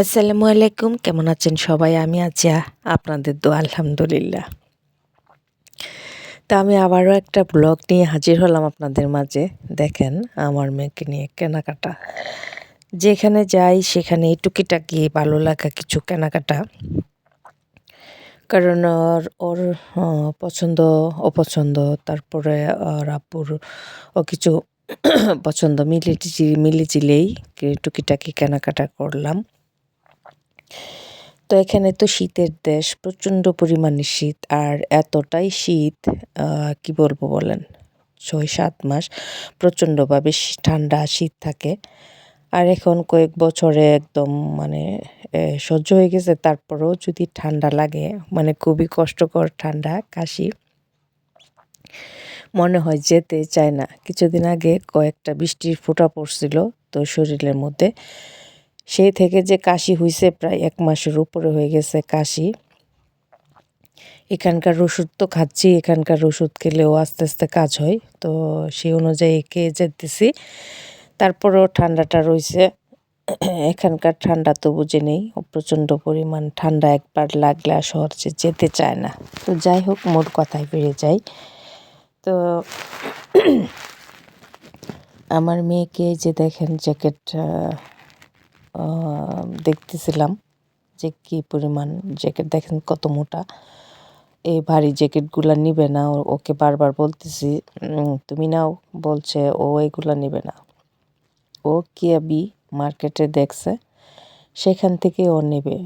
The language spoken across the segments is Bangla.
আসসালামু আলাইকুম কেমন আছেন সবাই আমি আছি আপনাদের দো আলহামদুলিল্লাহ তা আমি আবারও একটা ব্লগ নিয়ে হাজির হলাম আপনাদের মাঝে দেখেন আমার মেয়েকে নিয়ে কেনাকাটা যেখানে যাই সেখানে টুকিটাকি ভালো লাগা কিছু কেনাকাটা কারণ ওর ওর পছন্দ অপছন্দ তারপরে ওর আব্বুর ও কিছু পছন্দ মিলে মিলিচিলেই টুকিটাকি কেনাকাটা করলাম তো এখানে তো শীতের দেশ, প্রচণ্ড পরিমাণে শীত, আর এতটাই শীত কি বলব বলেন ছয় সাত মাস প্রচণ্ডভাবে ঠান্ডা শীত থাকে। আর এখন কয়েক বছরে একদম মানে সহ্য হয়ে গেছে, তারপরেও যদি ঠান্ডা লাগে মানে খুবই কষ্টকর ঠান্ডা, কাশি, মনে হয় যেতে চায় না। কিছুদিন আগে কয়েকটা বৃষ্টির ফোঁটা পড়ছিল, তো শরীরের মধ্যে সেই থেকে যে কাশি হইছে প্রায় এক মাসের উপরে হয়ে গেছে কাশি। এখানকার ওষুধ তো খাচ্ছি, এখানকার ওষুধ খেলেও আস্তে আস্তে কাজ হয়। তো সেই অনুযায়ী খেয়ে যেতেছি। তারপরেও ঠান্ডাটা রয়েছে এখানকার ঠান্ডা তো বুঝে নেই, প্রচণ্ড পরিমাণ ঠান্ডা একবার লাগলে শহর যেতে চায় না। তো যাই হোক, মোট কথায় ফিরে যাই। তো আমার মেয়েকে যে দেখেন জ্যাকেট দেখতেছিলাম যে কি পরিমাণ জ্যাকেট, দেখেন কত মোটা। এই ভারী জ্যাকেটগুলো নিবে না ওকে বারবার বলতেছি তুমি নাও, বলছে, ও এগুলো নেবে না। ও কিয়াবি মার্কেটে দেখছে, সেখান থেকে ও নেবে।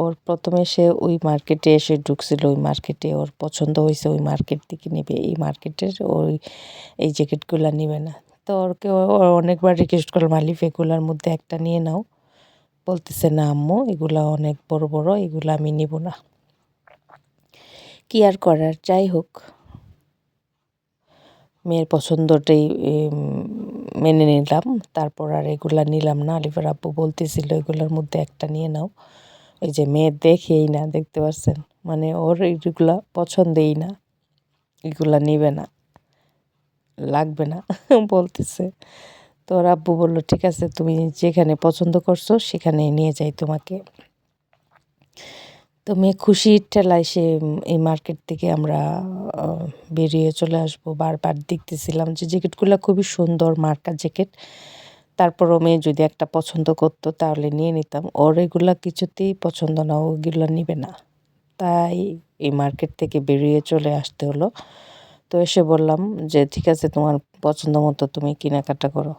ওর প্রথমে সে ওই মার্কেটে এসে ঢুকছিল, ওই মার্কেটে ওর পছন্দ হয়েছে, ওই মার্কেট থেকে নেবে। এই মার্কেটের ওই এই জ্যাকেটগুলো নেবে না। তো ওরকে অনেকবার রিকোয়েস্ট করলাম, আলিফ, এগুলার মধ্যে একটা নিয়ে নাও। বলতেছে, না আম্মু, এগুলা অনেক বড় বড়, এগুলা আমি নিব না। কি আর করার? যাই হোক। মেয়ের পছন্দটাই মেনে নিলাম। তারপর আর এগুলা নিলাম না। আলিফের আব্বু বলতেছিল, এগুলোর মধ্যে একটা নিয়ে নাও। এই যে মেয়ে দেখেই না, দেখতে পাচ্ছেন মানে ওর এইগুলা পছন্দেই না। এগুলা নিবে না। লাগবে না, বলতেছে। তো ওর আব্বু বলল, ঠিক আছে, তুমি যেখানে পছন্দ করছ সেখানে নিয়ে যাই তোমাকে। তো মেয়ে খুশির ঠেলায় সে এই মার্কেট থেকে আমরা বেরিয়ে চলে আসব। বারবার দেখতেছিলাম যে জ্যাকেটগুলো খুবই সুন্দর মার্কা জ্যাকেট। তারপরও মেয়ে যদি একটা পছন্দ করতো তাহলে নিয়ে নিতাম। ওর এগুলা কিছুতেই পছন্দ না ওগুলো নিবে না। তাই এই মার্কেট থেকে বেরিয়ে চলে আসতে হলো। তো এসে বললাম যে, ঠিক আছে, তোমার পছন্দ মতো তুমি কেনাকাটা করো।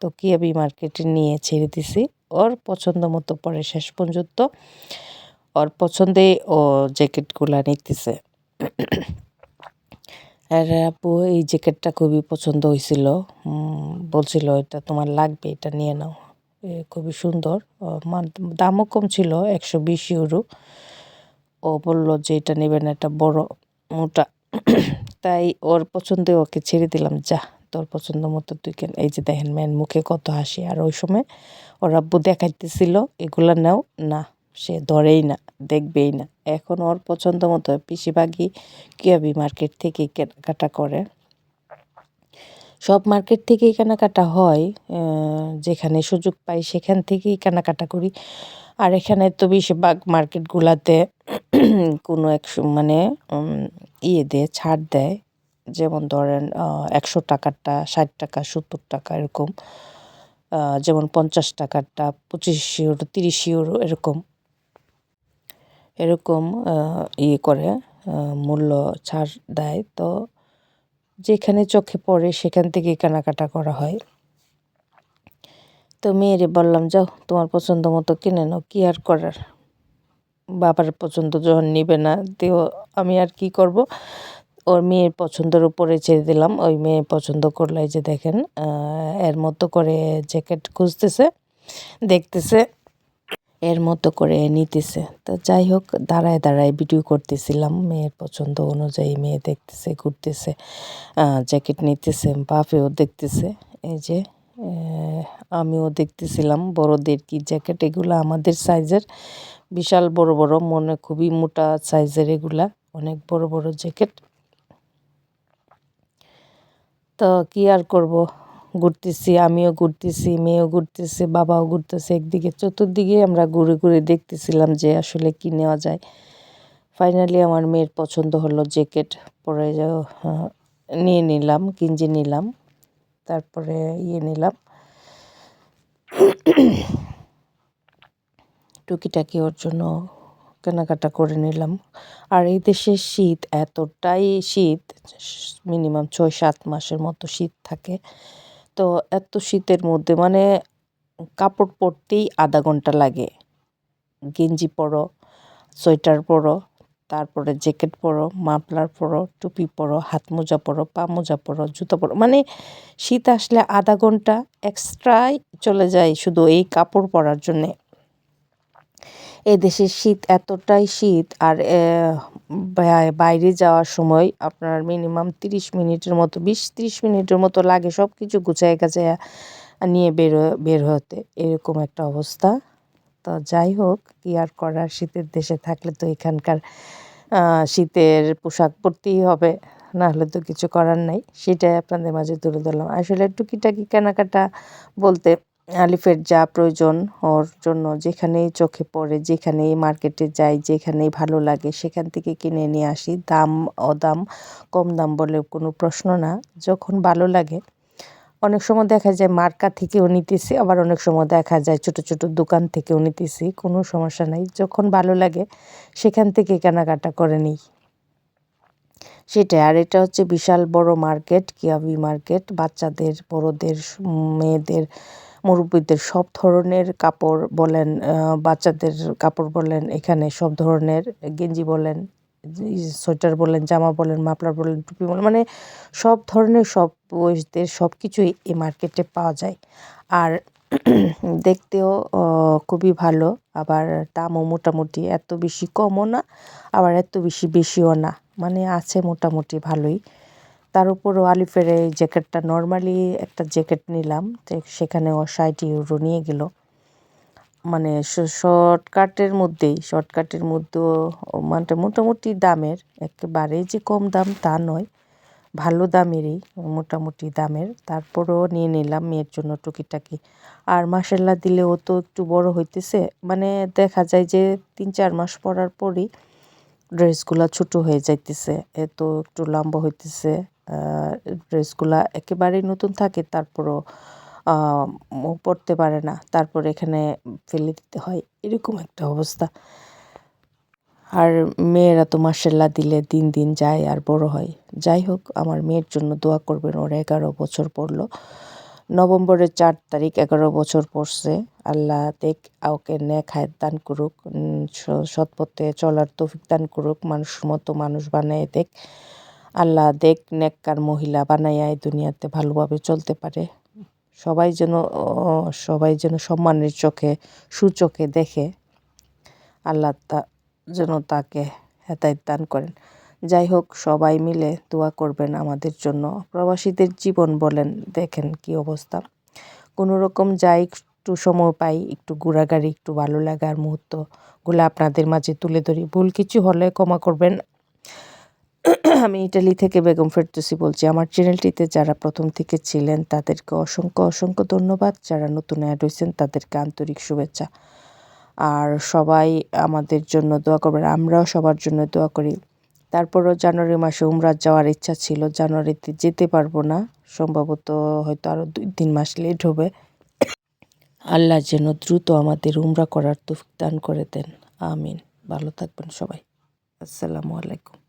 তো কিয়াবি মার্কেটে নিয়ে ছেড়ে দিছি। ওর পছন্দ মতো পরে শেষ পর্যন্ত ওর পছন্দে ও জ্যাকেটগুলা নিতেছে। আর আপু, এই জ্যাকেটটা খুবই পছন্দ হয়েছিল। বলছিল, এটা তোমার লাগবে, এটা নিয়ে নাও। খুবই সুন্দর। দামও কম ছিল, একশো বিশ ইউরো। ও বলল যে, এটা নেবেন এটা বড় মোটা। তাই ওর পছন্দে ওকে ছেড়ে দিলাম। যা তোর পছন্দ মতো তুই কেন? এই যে দেখেন, ম্যান মুখে কত হাসি। আর ওই সময় ওর আব্বু দেখাইতেছিল, এগুলা নাও। না, সে ধরেই না, দেখবেই না। এখন ওর পছন্দ মতো বেশিরভাগই কিয়াবি মার্কেট থেকে কেনাকাটা করে? সব মার্কেট থেকেই কেনাকাটা হয় যেখানে সুযোগ পাই সেখান থেকেই কেনাকাটা করি। আর এখানে তো বেশিরভাগ মার্কেটগুলাতে কোনো এক মানে ইয়ে দেয়, ছাড় দেয়। যেমন ধরেন একশো টাকারটা, ষাট টাকা, সত্তর টাকা এরকম যেমন পঞ্চাশ টাকারটা, পঁচিশ ইউরো, তিরিশ ইউরো এরকম। এরকম ইয়ে করে মূল্য ছাড় দেয়। তো যেখানে চোখে পড়ে সেখান থেকে কেনাকাটা করা হয়। তো মেয়েরে বললাম, যাও, তোমার পছন্দ মতো কিনে নাও, কী আর করার? বাবার পছন্দ যখন নিবে না, তো আমি আর কি করব? ওর মেয়ের পছন্দের উপরে ছেড়ে দিলাম, ওই মেয়ে পছন্দ করল যে দেখেন এর মতো করে জ্যাকেট খুঁজতেছে, দেখতেছে, এর মতো করে নিতেছে। তো যাই হোক, দাঁড়ায় দাঁড়ায় ভিডিও করতেছিলাম, মেয়ের পছন্দ অনুযায়ী মেয়ে দেখতেছে, ঘুরতেছে জ্যাকেট নিতেছে, বাপেও দেখতেছে, এই যে আমিও দেখতেছিলাম, বড়দের কি জ্যাকেট, এগুলো আমাদের সাইজের বিশাল বড় বড়, মনে খুবই মোটা সাইজের এগুলা, অনেক বড় বড় জ্যাকেট। তো কি আর করব? ঘুরতেছি, আমিও ঘুরতেছি, মেয়েও ঘুরতেছে, বাবাও ঘুরতেছে, একদিকে চতুর্দিকে আমরা ঘুরে ঘুরে দেখতেছিলাম যে আসলে কী নেওয়া যায়। ফাইনালি আমার মেয়ের পছন্দ হলো জ্যাকেট, পরে নিয়ে নিলাম কিঞ্জি নিলাম, তারপরে ইয়ে নিলাম। টুকিটাকি ওর জন্য কেনাকাটা করে নিলাম। আর এই দেশের শীত এতটাই শীত মিনিমাম ছয় সাত মাসের মতো শীত থাকে। তো এত শীতের মধ্যে মানে কাপড় পরতেই আধা ঘণ্টা লাগে। গেঞ্জি পরো, সোয়েটার পরো, তারপরে জ্যাকেট পরো, মাফলার পরো, টুপি পরো হাত মোজা পরো পা মোজা পরো, জুতো পরো। মানে শীত আসলে আধা ঘণ্টা এক্সট্রাই চলে যায় শুধু এই কাপড় পরার জন্যে। এই দেশের শীত এতটাই শীত আর বাইরে যাওয়ার সময় আপনার মিনিমাম তিরিশ মিনিটের মতো, বিশ তিরিশ মিনিটের মতো লাগে সব কিছু গুছায় গাছায় নিয়ে বের বের হতে। এরকম একটা অবস্থা। তো যাই হোক, কি আর করার? শীতের দেশে থাকলে তো এখানকার শীতের পোশাক পরতেই হবে। না হলে তো কিছু করার নাই। সেটাই আপনাদের মাঝে তুলে ধরলাম। আসলে টুকিটাকি কেনাকাটা বলতে আলিফের যা প্রয়োজন ওর জন্য, যেখানেই চোখে পড়ে, যেখানেই মার্কেটে যাই, যেখানেই ভালো লাগে, সেখান থেকে কিনে নিয়ে আসি। দাম, অদাম, কম দাম বলে কোনো প্রশ্ন না। যখন ভালো লাগে, অনেক সময় দেখা যায় মার্কা থেকেও নিতেছি, আবার অনেক সময় দেখা যায় ছোট ছোট দোকান থেকেও নিতেছি, কোনো সমস্যা নাই। যখন ভালো লাগে, সেখান থেকে কেনাকাটা করে নিই। সেটাই, আর এটা হচ্ছে বিশাল বড় মার্কেট, কিয়াবি মার্কেট। বাচ্চাদের, বড়দের মেয়েদের মুরব্বীদের সব ধরনের কাপড় বলেন বাচ্চাদের কাপড় বলেন, এখানে সব ধরনের, গেঞ্জি বলেন সোয়েটার বলেন, জামা বলেন, মাফলার বলেন, টুপি বলেন মানে সব ধরনের সব বয়সদের সব কিছুই এই মার্কেটে পাওয়া যায়। আর দেখতেও খুবই ভালো, আবার দামও মোটামুটি এত বেশি কমও না, আবার এত বেশি বেশিও না মানে আছে মোটামুটি ভালোই। তার উপরও আলিফের এই জ্যাকেটটা নর্মালি একটা জ্যাকেট নিলাম সেখানে ও ষাট ইউরো নিয়ে গেল। মানে শর্টকাটের মধ্যেই শর্টকাটের মধ্যেও মানে মোটামুটি দামের একেবারে যে কম দাম তা নয়, ভালো দামেরই মোটামুটি দামের। তারপরেও নিয়ে নিলাম মেয়ের জন্য টুকিটাকি। আর মাসাল্লা দিলে ও তো একটু বড় হইতেছে। মানে দেখা যায় যে তিন চার মাস পরার পরই ড্রেসগুলো ছোট হয়ে যাইতেছে এত একটু লম্বা হইতেছে। ড্রেসগুলা একেবারেই নতুন থাকে তারপরও পড়তে পারে না তারপর এখানে ফেলে দিতে হয় এরকম একটা অবস্থা। আর মেয়েরা তো মার্শাল্লাহ দিলে দিন দিন যায় আর বড় হয়। যাই হোক আমার মেয়ের জন্য দোয়া করবেন ওরা এগারো বছর পড়ল। নভেম্বরের চার তারিখ এগারো বছর পড়ছে। আল্লাহ দেখ ওকে নেক হায়াত দান করুক উম, স- সৎ পথে চলার তৌফিক দান করুক মানুষ মতো মানুষ বানায় দেখ। আল্লাহ দেখ, নেককার মহিলা বানাইয়া এই দুনিয়াতে ভালোভাবে চলতে পারে। সবাই যেন সবাই যেন সম্মানের চোখে, সুচোখে দেখে, আল্লাহ তা, যেন তাকে হেদায়ত দান করেন। যাই হোক, সবাই মিলে দোয়া করবেন আমাদের জন্য। প্রবাসীদের জীবন বলেন, দেখেন কি অবস্থা। কোনো রকম যাই, একটু সময় পাই, একটু ঘোরাঘুরি, একটু ভালো লাগার মুহূর্তগুলো আপনাদের মাঝে তুলে ধরি। ভুল কিছু হলে ক্ষমা করবেন। আমি ইটালি থেকে বেগম ফেরদৌসি বলছি। আমার চ্যানেলটিতে যারা প্রথম থেকে ছিলেন, তাদেরকে অসংখ্য অসংখ্য ধন্যবাদ। যারা নতুন অ্যাড হয়েছেন, তাদেরকে আন্তরিক শুভেচ্ছা। আর সবাই আমাদের জন্য দোয়া করবেন। আমরাও সবার জন্য দোয়া করি। তারপরও জানুয়ারি মাসে উমরা যাওয়ার ইচ্ছা ছিল। জানুয়ারিতে যেতে পারব না। সম্ভবত হয়তো আরও দুই, তিন মাস লেট হবে। আল্লাহ যেন দ্রুত আমাদের উমরা করার তৌফিক দান করে দেন। আমিন। ভালো থাকবেন সবাই। আসসালামু আলাইকুম।